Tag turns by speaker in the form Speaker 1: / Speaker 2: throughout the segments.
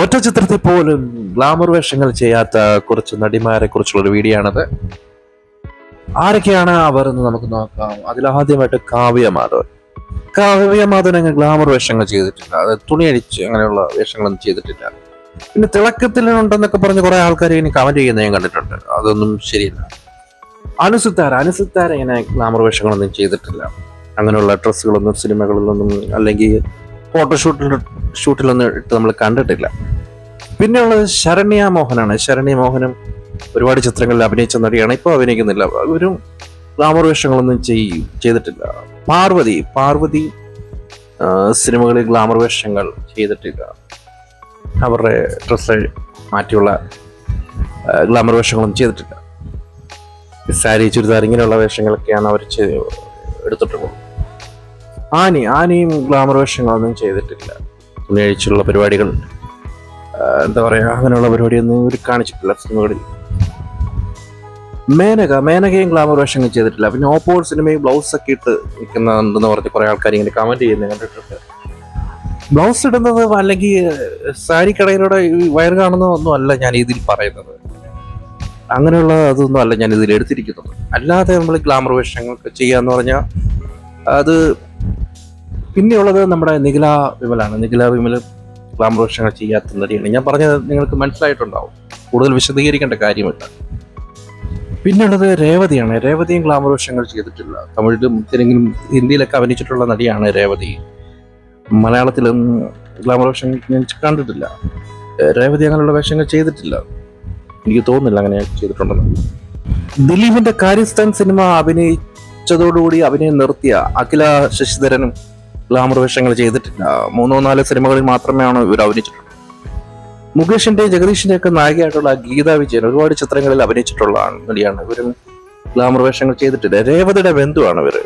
Speaker 1: ഒറ്റ ചിത്രത്തിൽ പോലും ഗ്ലാമർ വേഷങ്ങൾ ചെയ്യാത്ത കുറച്ച് നടിമാരെ കുറിച്ചുള്ള ഒരു വീഡിയോ ആണത് ആരൊക്കെയാണ് അവർ എന്ന് നമുക്ക് നോക്കാം. അതിലാദ്യമായിട്ട് കാവ്യ മാധവൻ. കാവ്യ മാധവൻ അങ്ങനെ ഗ്ലാമർ വേഷങ്ങൾ ചെയ്തിട്ടില്ല. അത് തുണിയടിച്ച് അങ്ങനെയുള്ള വേഷങ്ങളൊന്നും ചെയ്തിട്ടില്ല. പിന്നെ തിളക്കത്തിലുണ്ടെന്നൊക്കെ പറഞ്ഞ് കുറെ ആൾക്കാർ ഇനി കമന്റ് ചെയ്യുന്ന ഞാൻ കണ്ടിട്ടുണ്ട്. അതൊന്നും ശരിയല്ല. അനുസുത്താര. അനുസുത്താര ഇങ്ങനെ ഗ്ലാമർ വേഷങ്ങളൊന്നും ചെയ്തിട്ടില്ല. അങ്ങനെയുള്ള ഡ്രസ്സുകളൊന്നും സിനിമകളിലൊന്നും അല്ലെങ്കിൽ ഫോട്ടോഷൂട്ടിൽ ഷൂട്ടിലൊന്നും ഇട്ട് നമ്മൾ കണ്ടിട്ടില്ല. പിന്നെയുള്ളത് ശരണ്യ മോഹനാണ്. ശരണ്യ മോഹനും ഒരുപാട് ചിത്രങ്ങളിൽ അഭിനയിച്ച നടിയാണ്. ഇപ്പോൾ അഭിനയിക്കുന്നില്ല. ഒരു ഗ്ലാമർ വേഷങ്ങളൊന്നും ചെയ് ചെയ്തിട്ടില്ല. പാർവതി പാർവതി സിനിമകളിൽ ഗ്ലാമർ വേഷങ്ങൾ ചെയ്തിട്ടില്ല. അവരുടെ ഡ്രസ്സ് മാറ്റിയുള്ള ഗ്ലാമർ വേഷങ്ങളൊന്നും ചെയ്തിട്ടില്ല. സാരി ചുരിദാർ ഇങ്ങനെയുള്ള വേഷങ്ങളൊക്കെയാണ് അവർ എടുത്തിട്ടുള്ളത്. ആനി ആനിയും ഗ്ലാമർ വേഷങ്ങളൊന്നും ചെയ്തിട്ടില്ല. തുണി അഴിച്ചുള്ള പരിപാടികൾ എന്താ പറയുക അങ്ങനെയുള്ള പരിപാടിയൊന്നും ഇവർ കാണിച്ചിട്ടില്ല സിനിമകളിൽ. മേനക മേനകയും ഗ്ലാമർ വേഷങ്ങൾ ചെയ്തിട്ടില്ല. പിന്നെ ഓപ്പോൾ സിനിമയും ബ്ലൗസ് ഒക്കെ ഇട്ട് നിൽക്കുന്നുണ്ടെന്ന് പറഞ്ഞ് കുറേ ആൾക്കാർ ഇങ്ങനെ കമന്റ് ചെയ്യുന്നത് കണ്ടിട്ടുണ്ട്. ബ്ലൗസ് ഇടുന്നത് അല്ലെങ്കിൽ സാരി കടയിലൂടെ ഈ വയറ് കാണുന്നതൊന്നും അല്ല ഞാൻ ഇതിൽ പറയുന്നത്. അങ്ങനെയുള്ള അതൊന്നും അല്ല ഞാൻ ഇതിൽ എടുത്തിരിക്കുന്നത്. അല്ലാതെ നമ്മൾ ഗ്ലാമർ വേഷങ്ങളൊക്കെ ചെയ്യാന്ന് പറഞ്ഞാൽ അത് പിന്നെയുള്ളത് നമ്മുടെ നിഖില വിമലാണ്. നിഖില വിമൽ ഗ്ലാമർ വേഷങ്ങൾ ചെയ്യാത്ത നടിയാണ്. ഞാൻ പറഞ്ഞത് നിങ്ങൾക്ക് മനസ്സിലായിട്ടുണ്ടാവും. കൂടുതൽ വിശദീകരിക്കേണ്ട കാര്യമില്ല. പിന്നെയുള്ളത് രേവതിയാണ്. രേവതിയും ഗ്ലാമറോഷങ്ങൾ ചെയ്തിട്ടില്ല. തമിഴിലും തെലുങ്കിലും ഹിന്ദിയിലൊക്കെ അഭിനയിച്ചിട്ടുള്ള നടിയാണ് രേവതി. മലയാളത്തിലും ഗ്ലാമറോഷങ്ങൾ ഞാൻ കണ്ടിട്ടില്ല. രേവതി അങ്ങനെയുള്ള വേഷങ്ങൾ ചെയ്തിട്ടില്ല. എനിക്ക് തോന്നുന്നില്ല അങ്ങനെ ചെയ്തിട്ടുണ്ടെന്ന്. ദിലീപിന്റെ കാര്യസ്ഥാൻ സിനിമ അഭിനയിച്ചതോടുകൂടി അഭിനയം നിർത്തിയ അഖില ശശിധരനും ഗ്ലാമർ വേഷങ്ങൾ ചെയ്തിട്ടില്ല. മൂന്നോ നാലോ സിനിമകളിൽ മാത്രമേയാണ് ഇവർ അഭിനയിച്ചിട്ടുള്ളൂ മുകേഷിന്റെ ജഗദീഷിന്റെ ഒക്കെ നായികയായിട്ടുള്ള ഗീത വിജയൻ ഒരുപാട് ചിത്രങ്ങളിൽ അഭിനയിച്ചിട്ടുള്ള നടിയാണ് ഇവരും. ഗ്ലാമർ വേഷങ്ങൾ ചെയ്തിട്ടില്ല. രേവതിയുടെ ബന്ധുവാണ് ഇവർ.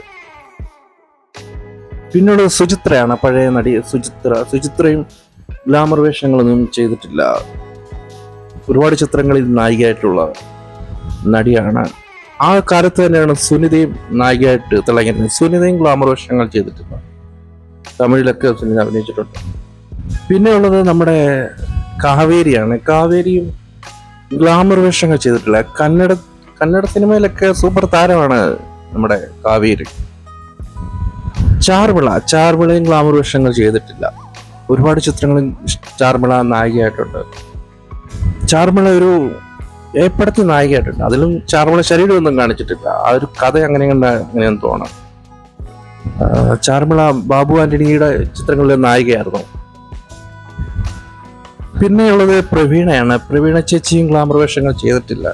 Speaker 1: പിന്നീട് സുചിത്രയാണ്. പഴയ നടി സുചിത്ര. സുചിത്രയും ഗ്ലാമർ വേഷങ്ങളൊന്നും ചെയ്തിട്ടില്ല. ഒരുപാട് ചിത്രങ്ങളിൽ നായികയായിട്ടുള്ള നടിയാണ്. ആ കാലത്ത് തന്നെയാണ് സുനിതയും നായികയായിട്ട് തിളങ്ങിയത്. സുനിതയും ഗ്ലാമർ വേഷങ്ങൾ ചെയ്തിട്ടില്ല തമിഴിലൊക്കെ സുനിത അഭിനയിച്ചിട്ടുണ്ട്. പിന്നെ ഉള്ളത് നമ്മുടെ കാവേരിയാണ്. കാവേരിയും ഗ്ലാമർ വേഷങ്ങൾ ചെയ്തിട്ടില്ല. കന്നഡ കന്നഡ സിനിമയിലൊക്കെ സൂപ്പർ താരമാണ് നമ്മുടെ കാവേരി. ചാർമിള ചാർമിളയും ഗ്ലാമർ വേഷങ്ങൾ ചെയ്തിട്ടില്ല. ഒരുപാട് ചിത്രങ്ങളും ചാർമിള നായികയായിട്ടുണ്ട്. ചാർമിള ഒരു ഏപ്പടത്തി നായികയായിട്ടുണ്ട്. അതിലും ചാർമിള ശരീരമൊന്നും കാണിച്ചിട്ടില്ല. ആ ഒരു കഥ അങ്ങനെ കണ്ട അങ്ങനെയൊന്നും തോന്നാം ആ, ചാർമിള ബാബു ആന്റണിയുടെ ചിത്രങ്ങളിലെ നായികയായിരുന്നു. പിന്നെയുള്ളത് പ്രവീണയാണ്. പ്രവീണ ചേച്ചിയും ഗ്ലാമർ വേഷങ്ങൾ ചെയ്തിട്ടില്ല.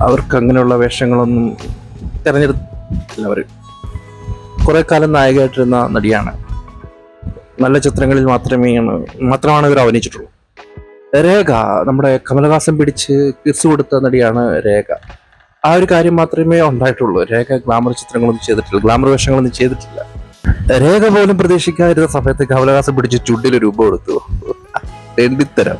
Speaker 1: അവർക്ക് അങ്ങനെയുള്ള വേഷങ്ങളൊന്നും തിരഞ്ഞെടുത്തില്ല അവർ കുറേ കാലം നായികയായിട്ടിരുന്ന നടിയാണ്. നല്ല ചിത്രങ്ങളിൽ മാത്രമേ മാത്രമാണ് ഇവർ അഭിനയിച്ചിട്ടുള്ളൂ. രേഖ നമ്മുടെ കമലഹാസൻ പിടിച്ച് കിസ് കൊടുത്ത നടിയാണ് രേഖ. ആ ഒരു കാര്യം മാത്രമേ ഉണ്ടായിട്ടുള്ളൂ. രേഖ ഗ്ലാമർ ചിത്രങ്ങളൊന്നും ചെയ്തിട്ടില്ല. ഗ്ലാമർ വേഷങ്ങളൊന്നും ചെയ്തിട്ടില്ല. രേഖ പോലും പ്രതീക്ഷിക്കാതിരുന്ന സമയത്ത് കമലഹാസൻ പിടിച്ച് ചുണ്ടിൽ രൂപം കൊടുത്തു രണ്ടിത്തരം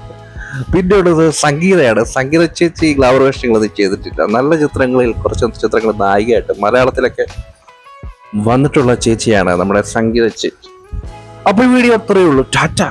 Speaker 1: പിന്നെ ഉള്ളത് സംഗീതയാണ്. സംഗീത ചേച്ചി ഗ്ലാമർ വേഷങ്ങളൊന്നും ചെയ്തിട്ടില്ല. നല്ല ചിത്രങ്ങളിൽ കുറച്ച് ചിത്രങ്ങൾ നായികയായിട്ട് മലയാളത്തിലൊക്കെ വന്നിട്ടുള്ള ചേച്ചിയാണ് നമ്മുടെ സംഗീത ചേച്ചി. അപ്പൊ വീഡിയോ അത്രയേ ഉള്ളൂ. ടാറ്റ.